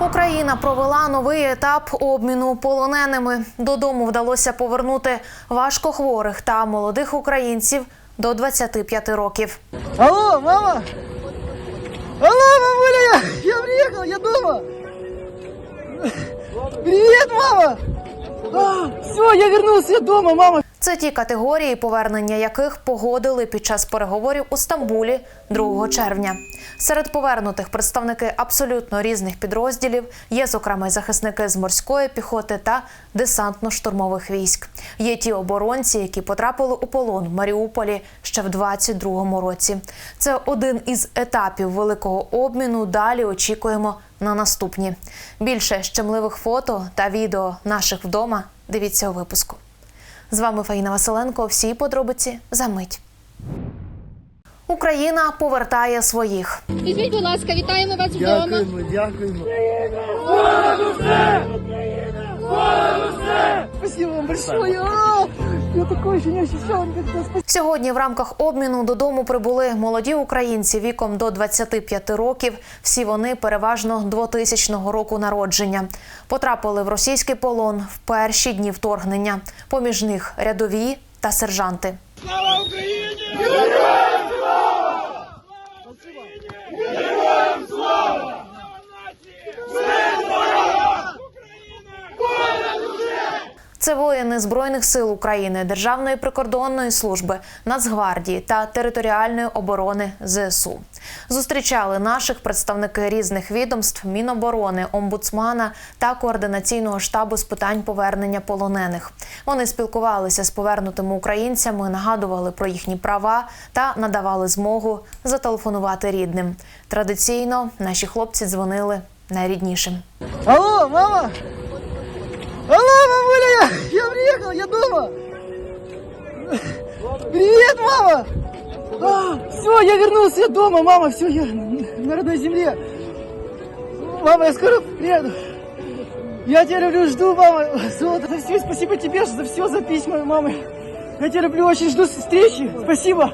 Україна провела новий етап обміну полоненими. Додому вдалося повернути важкохворих та молодих українців до 25 років. Алло, мама! Алло, мамуля, я, я приехал, я дома! Привет, мама! все, я вернулся, я дома, мама! Це ті категорії, повернення яких погодили під час переговорів у Стамбулі 2 червня. Серед повернутих представники абсолютно різних підрозділів є, зокрема, захисники з морської піхоти та десантно-штурмових військ. Є ті оборонці, які потрапили у полон в Маріуполі ще в 22-му році. Це один із етапів великого обміну. Далі очікуємо на наступні. Більше щемливих фото та відео наших вдома. Дивіться у випуску. З вами Фаїна Василенко. Всі подробиці за мить. Україна повертає своїх. Візьміть, будь ласка, вітаємо вас вдома. Дякуємо, дякуємо. Спасибо вам большое! Я такое еще не ощущал Сьогодні в рамках обміну додому прибули молоді українці віком до 25 років. Всі вони переважно 2000 року народження. Потрапили в російський полон в перші дні вторгнення. Поміж них рядові та сержанти. Це воїни Збройних сил України, Державної прикордонної служби, Нацгвардії та територіальної оборони ЗСУ. Зустрічали наших представники різних відомств, Міноборони, омбудсмана та координаційного штабу з питань повернення полонених. Вони спілкувалися з повернутими українцями, нагадували про їхні права та надавали змогу зателефонувати рідним. Традиційно наші хлопці дзвонили найріднішим. Алло, мама! Алло, приехал, я дома! Привет, мама! все, я вернулся, я дома, мама, все, я на родной земле. Мама, я скоро приеду. Я тебя люблю, жду, мама. Золото, за все, спасибо тебе за все, за письма, мама. Я тебя люблю, очень жду встречи. Спасибо.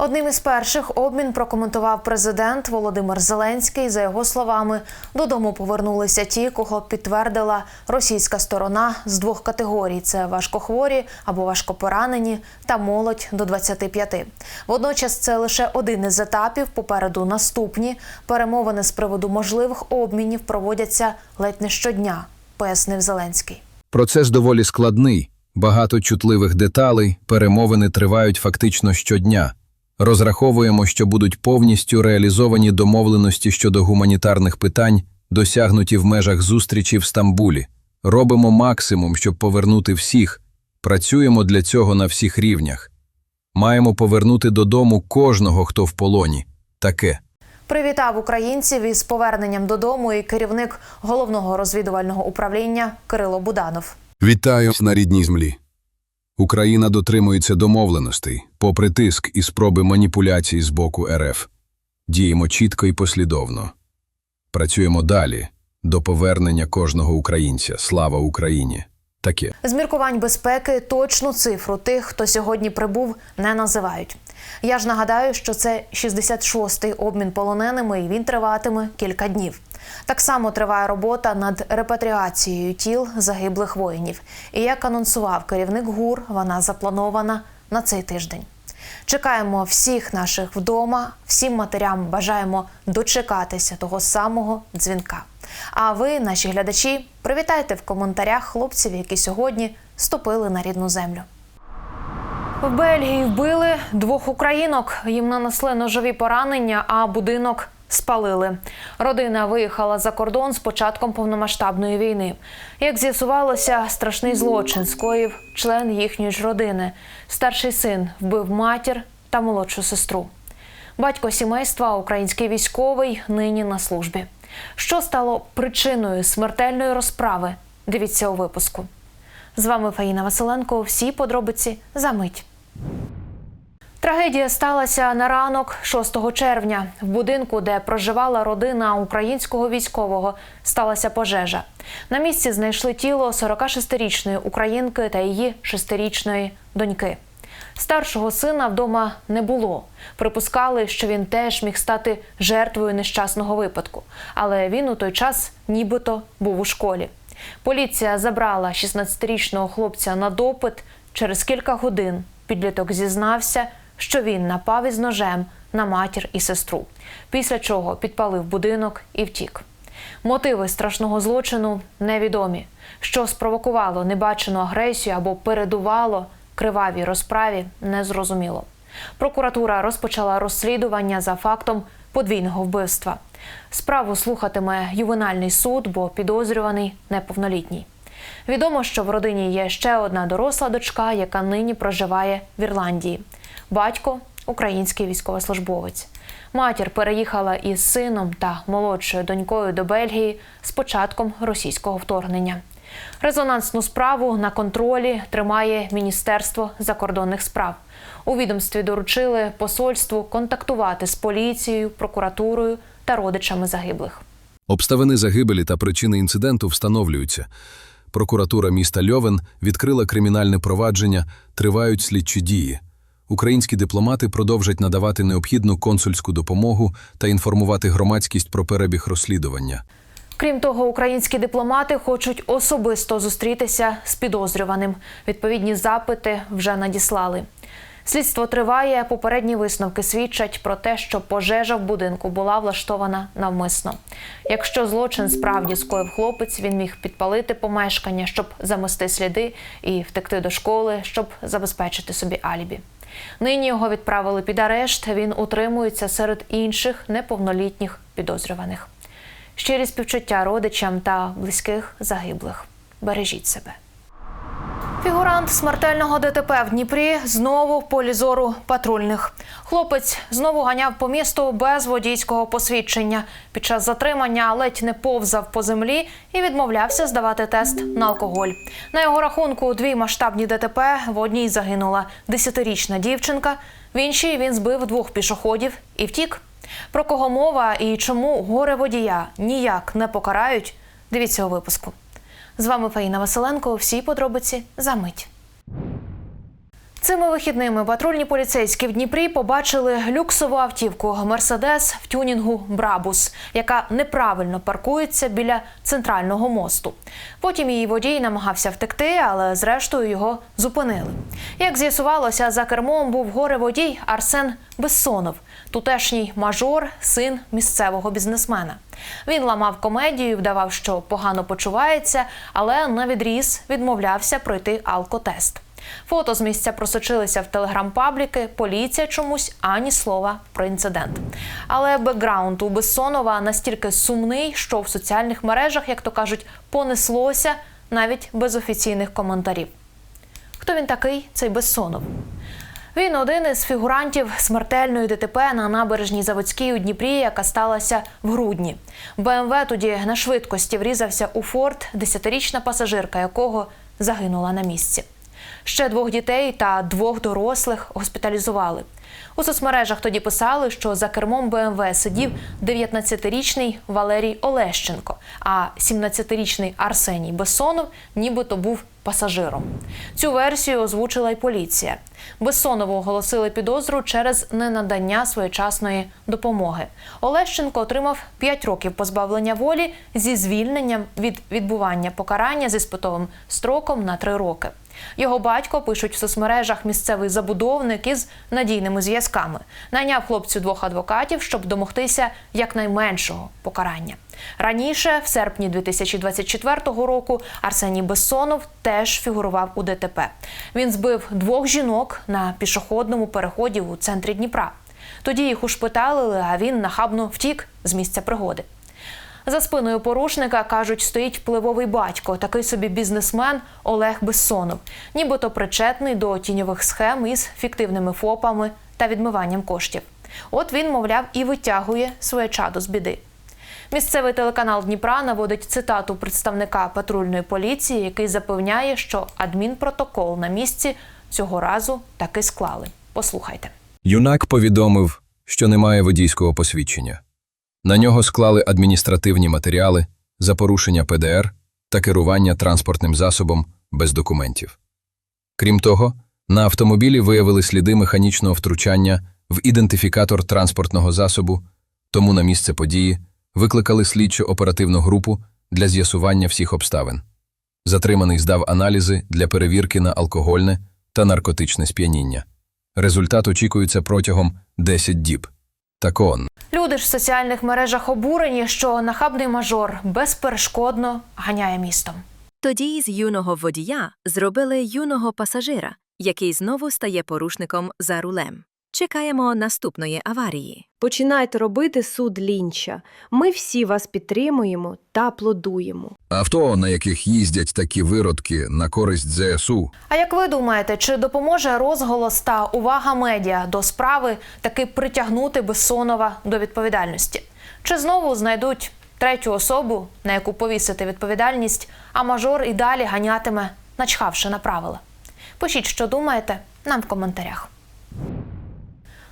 Одним із перших обмін прокоментував президент Володимир Зеленський. За його словами, додому повернулися ті, кого підтвердила російська сторона з двох категорій: це важкохворі або важкопоранені та молодь до 25. Водночас це лише один із етапів. Попереду наступні перемовини з приводу можливих обмінів проводяться ледь не щодня, пояснив Зеленський. Процес доволі складний, багато чутливих деталей, перемовини тривають фактично щодня. Розраховуємо, що будуть повністю реалізовані домовленості щодо гуманітарних питань, досягнуті в межах зустрічі в Стамбулі. Робимо максимум, щоб повернути всіх. Працюємо для цього на всіх рівнях. Маємо повернути додому кожного, хто в полоні. Таке. Привітав українців із поверненням додому і керівник головного розвідувального управління Кирило Буданов. Вітаю на рідній землі. Україна дотримується домовленостей, попри тиск і спроби маніпуляцій з боку РФ. Діємо чітко і послідовно. Працюємо далі до повернення кожного українця. Слава Україні! Таке. З міркувань безпеки точну цифру тих, хто сьогодні прибув, не називають. Я ж нагадаю, що це 66-й обмін полоненими, і він триватиме кілька днів. Так само триває робота над репатріацією тіл загиблих воїнів. І як анонсував керівник ГУР, вона запланована на цей тиждень. Чекаємо всіх наших вдома, всім матерям бажаємо дочекатися того самого дзвінка. А ви, наші глядачі, привітайте в коментарях хлопців, які сьогодні ступили на рідну землю. В Бельгії вбили двох українок. Їм нанесли ножові поранення, а будинок спалили. Родина виїхала за кордон з початком повномасштабної війни. Як з'ясувалося, страшний злочин скоїв член їхньої ж родини. Старший син вбив матір та молодшу сестру. Батько сімейства, український військовий, нині на службі. Що стало причиною смертельної розправи? Дивіться у випуску. З вами Фаїна Василенко. Всі подробиці за мить. Трагедія сталася на ранок 6 червня. В будинку, де проживала родина українського військового, сталася пожежа. На місці знайшли тіло 46-річної українки та її 6-річної доньки. Старшого сина вдома не було. Припускали, що він теж міг стати жертвою нещасного випадку, але він у той час нібито був у школі. Поліція забрала 16-річного хлопця на допит. Через кілька годин підліток зізнався, що він напав із ножем на матір і сестру, після чого підпалив будинок і втік. Мотиви страшного злочину невідомі. Що спровокувало небачену агресію або передувало кривавій розправі, незрозуміло. Прокуратура розпочала розслідування за фактом подвійного вбивства. Справу слухатиме ювенальний суд, бо підозрюваний неповнолітній. Відомо, що в родині є ще одна доросла дочка, яка нині проживає в Ірландії. Батько український військовослужбовець. Матір переїхала із сином та молодшою донькою до Бельгії з початком російського вторгнення. Резонансну справу на контролі тримає Міністерство закордонних справ. У відомстві доручили посольству контактувати з поліцією, прокуратурою та родичами загиблих. Обставини загибелі та причини інциденту встановлюються. Прокуратура міста Льовен відкрила кримінальне провадження, тривають слідчі дії. Українські дипломати продовжать надавати необхідну консульську допомогу та інформувати громадськість про перебіг розслідування. Крім того, українські дипломати хочуть особисто зустрітися з підозрюваним. Відповідні запити вже надіслали. Слідство триває. Попередні висновки свідчать про те, що пожежа в будинку була влаштована навмисно. Якщо злочин справді скоїв хлопець, він міг підпалити помешкання, щоб замести сліди, і втекти до школи, щоб забезпечити собі алібі. Нині його відправили під арешт. Він утримується серед інших неповнолітніх підозрюваних. Щирі співчуття родичам та близьких загиблих. Бережіть себе. Фігурант смертельного ДТП в Дніпрі знову в полі зору патрульних. Хлопець знову ганяв по місту без водійського посвідчення. Під час затримання ледь не повзав по землі і відмовлявся здавати тест на алкоголь. На його рахунку дві масштабні ДТП. В одній загинула десятирічна дівчинка, в іншій він збив двох пішоходів і втік. Про кого мова і чому горе водія ніяк не покарають? Дивіться у випуску. З вами Фаїна Василенко. Всі подробиці за мить. Цими вихідними патрульні поліцейські в Дніпрі побачили люксову автівку Мерседес в тюнінгу Брабус, яка неправильно паркується біля центрального мосту. Потім її водій намагався втекти, але зрештою його зупинили. Як з'ясувалося, за кермом був горе-водій Арсен Бессонов, тутешній мажор, син місцевого бізнесмена. Він ламав комедію, вдавав, що погано почувається, але на відріз відмовлявся пройти алкотест. Фото з місця просочилися в телеграм-пабліки. Поліція чомусь ані слова про інцидент. Але бекграунд у Бессонова настільки сумний, що в соціальних мережах, як то кажуть, понеслося навіть без офіційних коментарів. Хто він такий, цей Бессонов? Він один із фігурантів смертельної ДТП на набережній Заводській у Дніпрі, яка сталася в грудні. БМВ тоді на швидкості врізався у форт, десятирічна пасажирка якого загинула на місці. Ще двох дітей та двох дорослих госпіталізували. У соцмережах тоді писали, що за кермом БМВ сидів 19-річний Валерій Олещенко, а 17-річний Арсеній Бессонов нібито був пасажиром. Цю версію озвучила й поліція. Бессонову оголосили підозру через ненадання своєчасної допомоги. Олещенко отримав 5 років позбавлення волі зі звільненням від відбування покарання з іспитовим строком на 3 роки. Його батько пишуть в соцмережах місцевий забудовник із надійними зв'язками. Найняв хлопцю двох адвокатів, щоб домогтися якнайменшого покарання. Раніше, в серпні 2024 року, Арсеній Бессонов теж фігурував у ДТП. Він збив двох жінок на пішохідному переході у центрі Дніпра. Тоді їх ушпиталили, а він нахабно втік з місця пригоди. За спиною порушника кажуть, стоїть впливовий батько, такий собі бізнесмен Олег Бессонов, нібито причетний до тіньових схем із фіктивними ФОПами та відмиванням коштів. От він, мовляв, і витягує своє чадо з біди. Місцевий телеканал Дніпра наводить цитату представника патрульної поліції, який запевняє, що адмінпротокол на місці цього разу таки склали. Послухайте. Юнак повідомив, що немає водійського посвідчення. На нього склали адміністративні матеріали за порушення ПДР та керування транспортним засобом без документів. Крім того, На автомобілі виявили сліди механічного втручання в ідентифікатор транспортного засобу, тому на місце події викликали слідчо-оперативну групу для з'ясування всіх обставин. Затриманий здав аналізи для перевірки на алкогольне та наркотичне сп'яніння. Результат очікується протягом 10 діб. Такон. Люди ж в соціальних мережах обурені, що нахабний мажор безперешкодно ганяє містом. Тоді з юного водія зробили юного пасажира, який знову стає порушником за рулем. Чекаємо наступної аварії. Починайте робити суд лінча. Ми всі вас підтримуємо та аплодуємо. Авто, на яких їздять такі виродки на користь ЗСУ, А як ви думаєте, чи допоможе розголос та увага медіа до справи таки притягнути Бессонова до відповідальності? Чи знову знайдуть третю особу, на яку повісити відповідальність, а мажор і далі ганятиме, начхавши на правила? Пишіть, що думаєте, нам в коментарях.